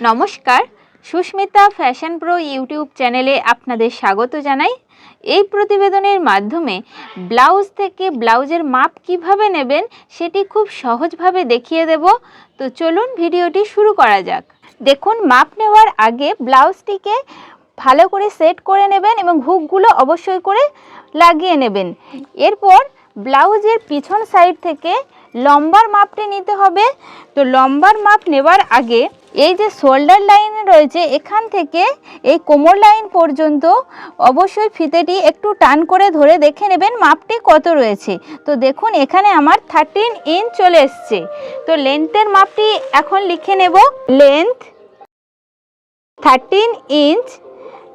নমস্কার, Susmita fashion pro YouTube চ্যানেলে আপনাদের স্বাগত জানাই। এই প্রতিবেদনের মাধ্যমে ব্লাউজ থেকে ব্লাউজের মাপ কীভাবে নেবেন সেটি খুব সহজভাবে দেখিয়ে দেব। তো চলুন ভিডিওটি শুরু করা যাক। দেখুন, মাপ নেওয়ার আগে ব্লাউজটিকে ভালো করে সেট করে নেবেন এবং হুকগুলো অবশ্যই করে লাগিয়ে নেবেন। এরপর ব্লাউজের পিছন সাইড থেকে লম্বার মাপটি নিতে হবে। তো লম্বার মাপ নেবার আগে এই যে শোল্ডার লাইন রয়েছে, এখান থেকে এই কোমর লাইন পর্যন্ত অবশ্যই ফিতেটি একটু টান করে ধরে দেখে নেবেন মাপটি কত রয়েছে। তো দেখুন, এখানে আমার থার্টিন ইঞ্চ চলে এসছে। তো লেন্থের মাপটি এখন লিখে নেব। লেন্থ থার্টিন ইঞ্চ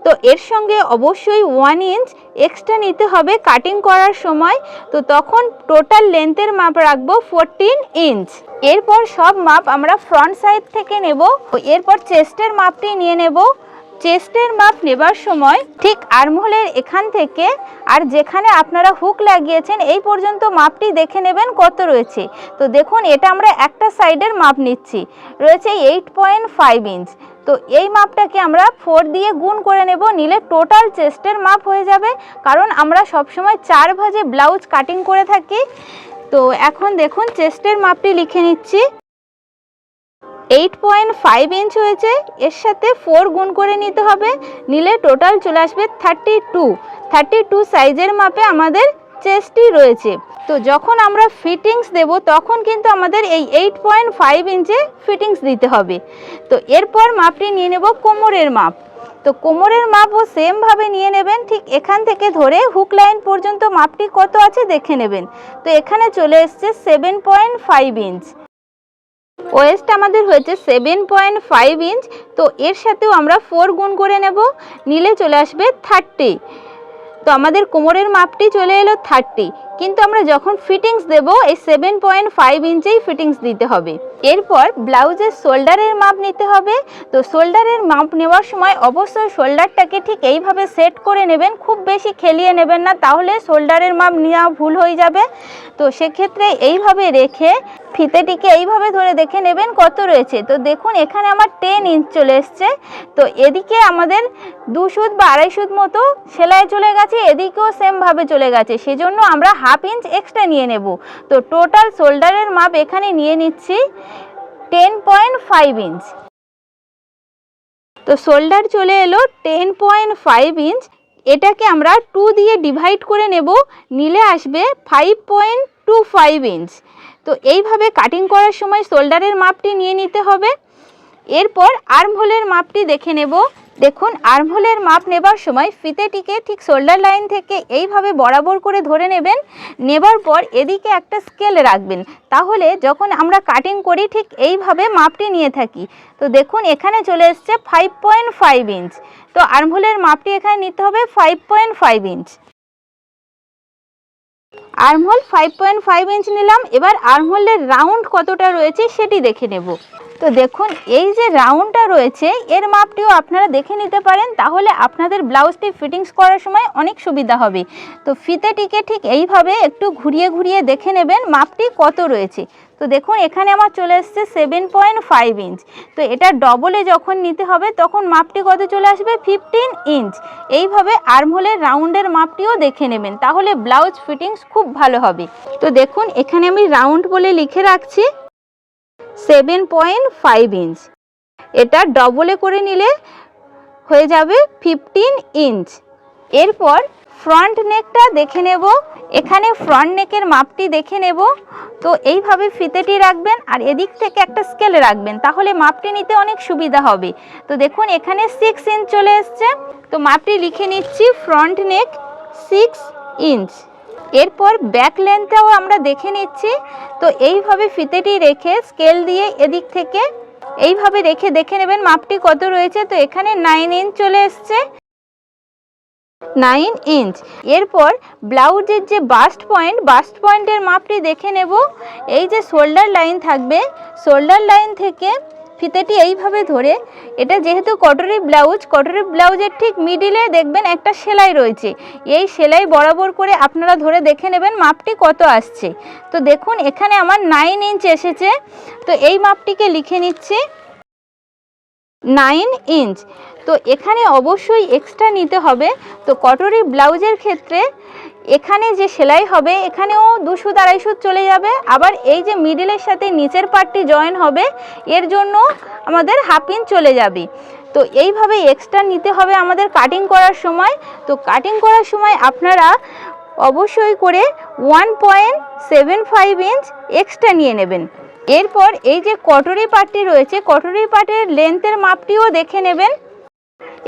তো এর সঙ্গে অবশ্যই ওয়ান ইঞ্চ এক্সট্রা নিতে হবে কাটিং করার সময়। তো তখন টোটাল লেন্থের মাপ রাখব ফোরটিন ইঞ্চ এরপর সব মাপ আমরা ফ্রন্ট সাইড থেকে নেব। এরপর চেস্টের মাপটি নিয়ে নেব। চেস্টের মাপ নেবার সময় ঠিক আর্মহোলের এখান থেকে আর যেখানে আপনারা হুক লাগিয়েছেন, এই পর্যন্ত মাপটি দেখে নেবেন কত রয়েছে। তো দেখুন, এটা আমরা একটা সাইডের মাপ নিচ্ছি। রয়েছে এইট পয়েন্ট ফাইভ ইঞ্চ তো এই মাপটাকে আমরা ফোর দিয়ে গুণ করে নেব, নিলে টোটাল চেস্টের মাপ হয়ে যাবে। কারণ আমরা সবসময় চার ভাজে ব্লাউজ কাটিং করে থাকি। তো এখন দেখুন চেস্টের মাপটি লিখে নিচ্ছি। এইট পয়েন্ট ফাইভ ইঞ্চ হয়েছে, এর সাথে ফোর গুণ করে নিতে হবে, নিলে টোটাল চলে আসবে থার্টি টু থার্টি টু সাইজের মাপে আমাদের চেস্টই রয়েছে। তো যখন আমরা ফিটিংস দেব, তখন কিন্তু আমাদের এই এইট পয়েন্ট ফাইভ ইঞ্চে ফিটিংস দিতে হবে। তো এরপর মাপটি নিয়ে নেব কোমরের মাপ। তো কোমরের মাপও সেমভাবে নিয়ে নেবেন, ঠিক এখান থেকে ধরে হুক লাইন পর্যন্ত মাপটি কত আছে দেখে নেবেন। তো এখানে চলে এসছে seven point five inch waist আমাদের হয়েছে সেভেন পয়েন্ট ফাইভ ইঞ্চ তো এর সাথেও আমরা ফোর গুণ করে নেব, নিলে চলে আসবে থার্টি তো আমাদের কোমরের মাপটি চলে এলো থার্টি কিন্তু আমরা যখন ফিটিংস দেব, এই সেভেন পয়েন্ট ফাইভ ইঞ্চেই ফিটিংস দিতে হবে। এরপর ব্লাউজের শোল্ডারের মাপ নিতে হবে। তো শোল্ডারের মাপ নেওয়ার সময় অবশ্যই শোল্ডারটাকে ঠিক এইভাবে সেট করে নেবেন। খুব বেশি খেলিয়ে নেবেন না, তাহলে শোল্ডারের মাপ নেওয়া ভুল হয়ে যাবে। তো সেক্ষেত্রে এইভাবে রেখে ফিতেটিকে এইভাবে ধরে দেখে নেবেন কত রয়েছে। তো দেখুন, এখানে আমার টেন ইঞ্চ চলে এসছে। তো এদিকে আমাদের দু সুদ বা আড়াই সুদ মতো সেলাই চলে গেছে, এদিকেও সেমভাবে চলে গেছে। সেজন্য আমরা হাফ ইঞ্চ এক্সট্রা নিয়ে নেব। তো টোটাল শোল্ডারের মাপ এখানে নিয়ে নিচ্ছি টেন পয়েন্ট ফাইভ ইঞ্চ। তো শোল্ডার চলে এলো টেন পয়েন্ট ফাইভ ইঞ্চ। এটাকে আমরা টু দিয়ে ডিভাইড করে নেব, নিলে আসবে five point two five inch. তো এইভাবে কাটিং করার সময় শোল্ডারের মাপটি নিয়ে নিতে হবে। এরপর আর্মহোলের মাপটি দেখে নেব। দেখুন, আর্মহোলের মাপ নেবার সময় ফিতেটিকে ঠিক শোল্ডার লাইন থেকে এইভাবে বরাবর করে ধরে নেবেন। নেবার পর এদিকে একটা স্কেল রাখবেন। তাহলে যখন আমরা কাটিং করি ঠিক এইভাবে মাপটি নিয়ে থাকি। তো দেখুন, এখানে চলে এসছে ফাইভ পয়েন্ট ফাইভ ইঞ্চ তো আর্মহোলের মাপটি এখানে নিতে হবে five point five inch armhole five point five inch নিলাম। এবার আর্মহোলের রাউন্ড কতটা রয়েছে সেটি দেখে নেব। তো দেখুন, এই যে রাউন্ডটা রয়েছে, এর মাপটিও আপনারা দেখে নিতে পারেন। তাহলে আপনাদের ব্লাউজটি ফিটিংস করার সময় অনেক সুবিধা হবে। তো ফিতেটিকে ঠিক এইভাবে একটু ঘুরিয়ে ঘুরিয়ে দেখে নেবেন মাপটি কত রয়েছে। তো দেখুন, এখানে আমার চলে এসছে সেভেন পয়েন্ট ফাইভ ইঞ্চ তো এটা ডবলে যখন নিতে হবে, তখন মাপটি কত চলে আসবে? ফিফটিন ইঞ্চ এইভাবে আর্মহোলের রাউন্ডের মাপটিও দেখে নেবেন। তাহলে ব্লাউজ ফিটিংস খুব ভালো হবে। তো দেখুন, এখানে আমি রাউন্ড বলে লিখে রাখছি। সেভেন পয়েন্ট ফাইভ ইঞ্চ এটা ডবলে করে নিলে হয়ে যাবে ফিফটিন ইঞ্চ এরপর ফ্রন্ট নেকটা দেখে নেব। এখানে ফ্রন্ট নেকের মাপটি দেখে নেব। তো এইভাবে ফিতেটি রাখবেন আর এদিক থেকে একটা স্কেল রাখবেন। তাহলে মাপটি নিতে অনেক সুবিধা হবে। তো দেখুন, এখানে সিক্স ইঞ্চ চলে এসছে। তো মাপটি লিখে নিচ্ছি ফ্রন্ট নেক সিক্স ইঞ্চ এরপর ব্যাক লেন্থটাও আমরা দেখে নিচ্ছি। তো এইভাবে ফিতেটি রেখে স্কেল দিয়ে এদিক থেকে এইভাবে রেখে দেখে নেবেন মাপটি কত রয়েছে। তো এখানে নাইন ইঞ্চ চলে এসছে। নাইন ইঞ্চ এরপর ব্লাউজের যে বাস্ট পয়েন্ট বাস্ট পয়েন্টের মাপটি দেখে নেব। এই যে শোল্ডার লাইন থাকবে শোল্ডার লাইন থেকে ফিতেটি এইভাবে ধরে, এটা যেহেতু কটরি ব্লাউজ, কটরি ব্লাউজের ঠিক মিডিলে দেখবেন একটা সেলাই রয়েছে। এই সেলাই বরাবর করে আপনারা ধরে দেখে নেবেন মাপটি কত আসছে। তো দেখুন, এখানে আমার নাইন ইঞ্চ এসেছে। তো এই মাপটিকে লিখে নিচ্ছি। নাইন ইঞ্চ তো এখানে অবশ্যই এক্সট্রা নিতে হবে। তো কটরি ব্লাউজের ক্ষেত্রে এখানে যে সেলাই হবে, এখানেও দুশো আড়াইশো চলে যাবে। আবার এই যে মিডিলের সাথে নিচের পার্টটি জয়েন হবে, এর জন্য আমাদের হাফ ইঞ্চ চলে যাবে। তো এইভাবে এক্সট্রা নিতে হবে আমাদের কাটিং করার সময়। তো কাটিং করার সময় আপনারা অবশ্যই করে one point seven five inch extra নিয়ে নেবেন। এরপর এই যে কটরি পাটটি রয়েছে কটরি পাটের লেন্থের মাপটিও দেখে নেবেন।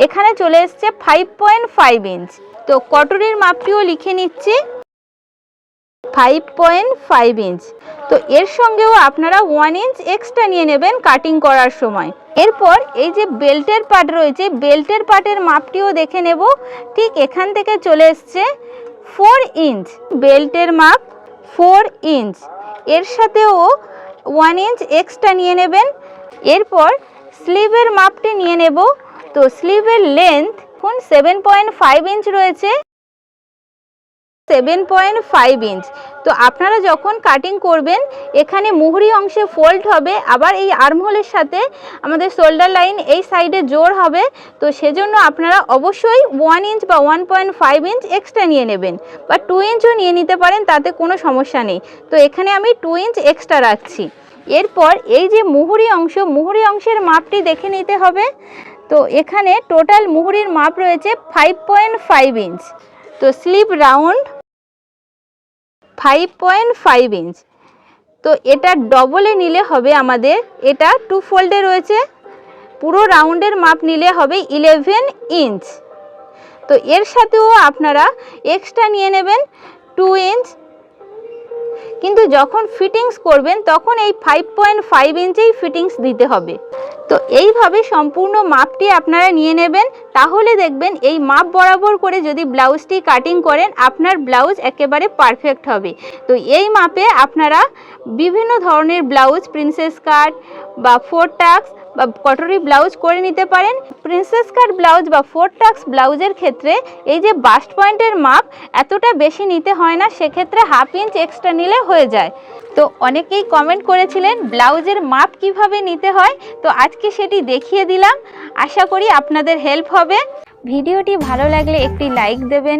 এখানে চলে এসছে ফাইভ পয়েন্ট ফাইভ ইঞ্চ তো কটরির মাপটিও লিখে নিচ্ছি। ফাইভ পয়েন্ট ফাইভ ইঞ্চ তো এর সঙ্গেও আপনারা ওয়ান ইঞ্চ এক্সট্রা নিয়ে নেবেন কাটিং করার সময়। এরপর এই যে বেল্টের পাট রয়েছে বেল্টের পাটের মাপটিও দেখে নেব। ঠিক এখান থেকে চলে এসছে ফোর ইঞ্চ বেল্টের মাপ ফোর ইঞ্চ এর সাথেও ওয়ান ইঞ্চ এক্সট্রা নিয়ে নেবেন। এরপর স্লিভের মাপটি নিয়ে নেব। তো স্লিভের লেন্থ এখন সেভেন পয়েন্ট ফাইভ ইঞ্চ রয়েছে? সেভেন পয়েন্ট ফাইভ ইঞ্চ তো আপনারা যখন কাটিং করবেন, এখানে মুহুরি অংশে ফোল্ড হবে, আবার এই আর্মহোলের সাথে আমাদের শোল্ডার লাইন এই সাইডে জোর হবে। তো সেজন্য আপনারা অবশ্যই ওয়ান ইঞ্চ বা one point five inch extra নিয়ে নেবেন, বা টু ইঞ্চও নিয়ে নিতে পারেন, তাতে কোনো সমস্যা নেই। তো এখানে আমি টু ইঞ্চ এক্সট্রা রাখছি। এরপর এই যে মুহুরি অংশ, মুহুরি অংশের মাপটি দেখে নিতে হবে। তো এখানে টোটাল মুহুরির মাপ রয়েছে ফাইভ পয়েন্ট ফাইভ ইঞ্চ তো slip round five point five inch তো এটা ডবলে নিলে হবে আমাদের, এটা টু ফোল্ডে রয়েছে। পুরো রাউন্ডের মাপ নিলে হবে ইলেভেন ইঞ্চ তো এর সাথেও আপনারা এক্সট্রা নিয়ে নেবেন টু ইঞ্চ কিন্তু যখন ফিটিংস করবেন, তখন এই ফাইভ পয়েন্ট ফাইভ ইঞ্চেই ফিটিংস দিতে হবে। তো এইভাবে সম্পূর্ণ মাপটি আপনারা নিয়ে নেবেন, তাহলে দেখবেন এই মাপ বরাবর করে যদি ব্লাউজটি কাটিং করেন, আপনার ব্লাউজ একেবারে পারফেক্ট হবে। তো এই মাপে আপনারা বিভিন্ন ধরনের ব্লাউজ প্রিন্সেস কাট বা ফোর টাক্স বা কটরি ব্লাউজ করে নিতে পারেন। প্রিন্সেস কাট ব্লাউজ বা ফোর টাক্স ব্লাউজের ক্ষেত্রে এই যে বাস্ট পয়েন্টের মাপ এতটা বেশি নিতে হয় না, সেক্ষেত্রে হাফ ইঞ্চ এক্সট্রা নিলে হয়ে যায়। তো অনেকেই কমেন্ট করেছিলেন ব্লাউজের মাপ কীভাবে নিতে হয়, তো আজকে সেটি দেখিয়ে দিলাম। আশা করি আপনাদের হেল্প হবে। ভিডিওটি ভালো লাগলে একটি লাইক দেবেন।